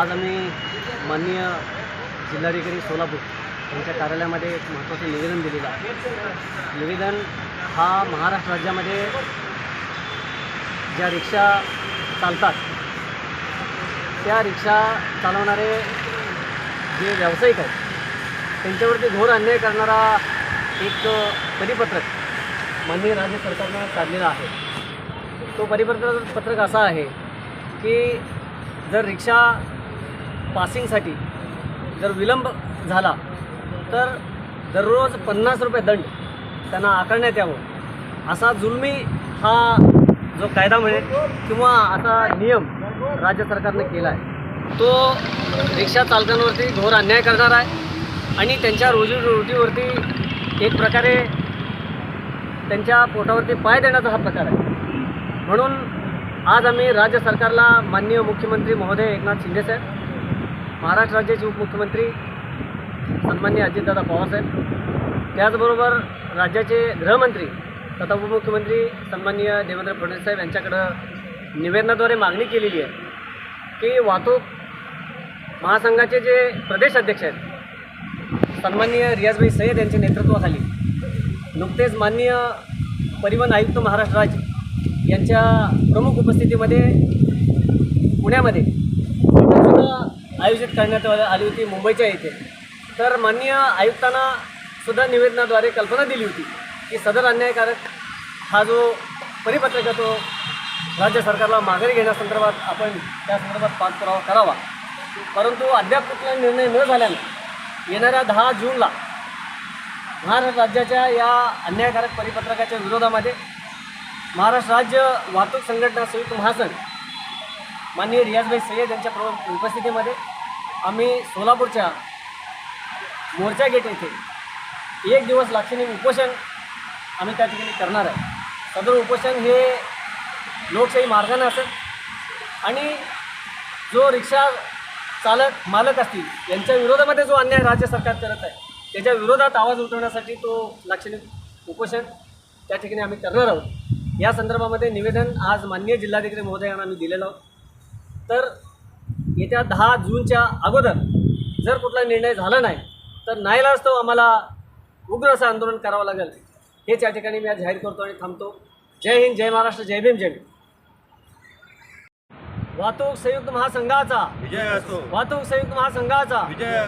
आज आम्ही माननीय जिल्हाधिकारी सोलापूर यांच्या कार्यालयामध्ये एक महत्त्वाचं निवेदन दिलेलं आहे. निवेदन हा महाराष्ट्र राज्यामध्ये ज्या रिक्षा चालतात त्या रिक्षा चालवणारे जे व्यावसायिक आहेत त्यांच्यावरती घोर अन्याय करणारा एक परिपत्रक माननीय राज्य सरकारनं काढलेला आहे. तो परिपत्रक पत्रक असा आहे की जर रिक्षा पासिंगसाठी जर विलंब झाला तर दररोज पन्नास रुपये दंड त्यांना आकारण्यात यावं. असा जुलमी हा जो कायदा मिळेल किंवा असा नियम राज्य सरकारनं केला आहे तो रिक्षा चालकांवरती घोर अन्याय करणार आहे आणि त्यांच्या रोजीरोटीवरती एक प्रकारे त्यांच्या पोटावरती पाय देण्याचा हा प्रकार आहे. म्हणून आज आम्ही राज्य सरकारला माननीय मुख्यमंत्री महोदय एकनाथ शिंदेसाहेब महाराष्ट्र राज्याचे उपमुख्यमंत्री सन्मान्य अजितदादा पवारसाहेब त्याचबरोबर राज्याचे गृहमंत्री तथा उपमुख्यमंत्री सन्मान्य देवेंद्र फडणवीस साहेब यांच्याकडं निवेदनाद्वारे मागणी केलेली आहे की वाहतूक महासंघाचे जे प्रदेश अध्यक्ष आहेत सन्मान्य रियाजभाई सय्यद यांच्या नेतृत्वाखाली नुकतेच माननीय परिवहन आयुक्त महाराष्ट्र राज्य यांच्या प्रमुख उपस्थितीमध्ये पुण्यामध्ये आयोजित करण्यात आली होती मुंबईच्या येथे तर माननीय आयुक्तांना सुद्धा निवेदनाद्वारे कल्पना दिली होती की सदर अन्यायकारक हा जो परिपत्रक आहे तो राज्य सरकारला माघारी घेण्यासंदर्भात आपण त्या संदर्भात पाठपुरावा करावा. परंतु अद्याप कुठला निर्णय न झाल्यानं येणाऱ्या दहा जूनला महाराष्ट्र राज्याच्या या अन्यायकारक परिपत्रकाच्या विरोधामध्ये महाराष्ट्र राज्य वाहतूक संघटना संयुक्त महासंघ माननीय रियाजभाई सय्यद यांच्या प्र उपस्थितीमध्ये आम्ही सोलापूरच्या मोर्चा गेट येथे एक दिवस लाक्षणिक उपोषण आम्ही त्या ठिकाणी करणार आहे. सदर उपोषण हे लोकशाही मार्गाने असेल आणि जो रिक्षा चालक मालक असतील यांच्या विरोधामध्ये जो अन्याय राज्य सरकार करत आहे त्याच्या विरोधात आवाज उठवण्यासाठी तो लाक्षणिक उपोषण त्या ठिकाणी आम्ही करणार आहोत. या संदर्भामध्ये निवेदन आज माननीय जिल्हाधिकारी महोदयांना आम्ही दिलेलं आहोत. तर येत्या दहा जूनच्या अगोदर जर कुठला निर्णय झाला नाही तर नाईलाज तो आम्हाला उग्र असं आंदोलन करावं लागेल. हेच या ठिकाणी मी आज जाहीर करतो आणि थांबतो. जय हिंद जय महाराष्ट्र जय भीम जय भीम. वाहतूक संयुक्त महासंघाचा विजय असो. वाहतूक संयुक्त महासंघाचा विजय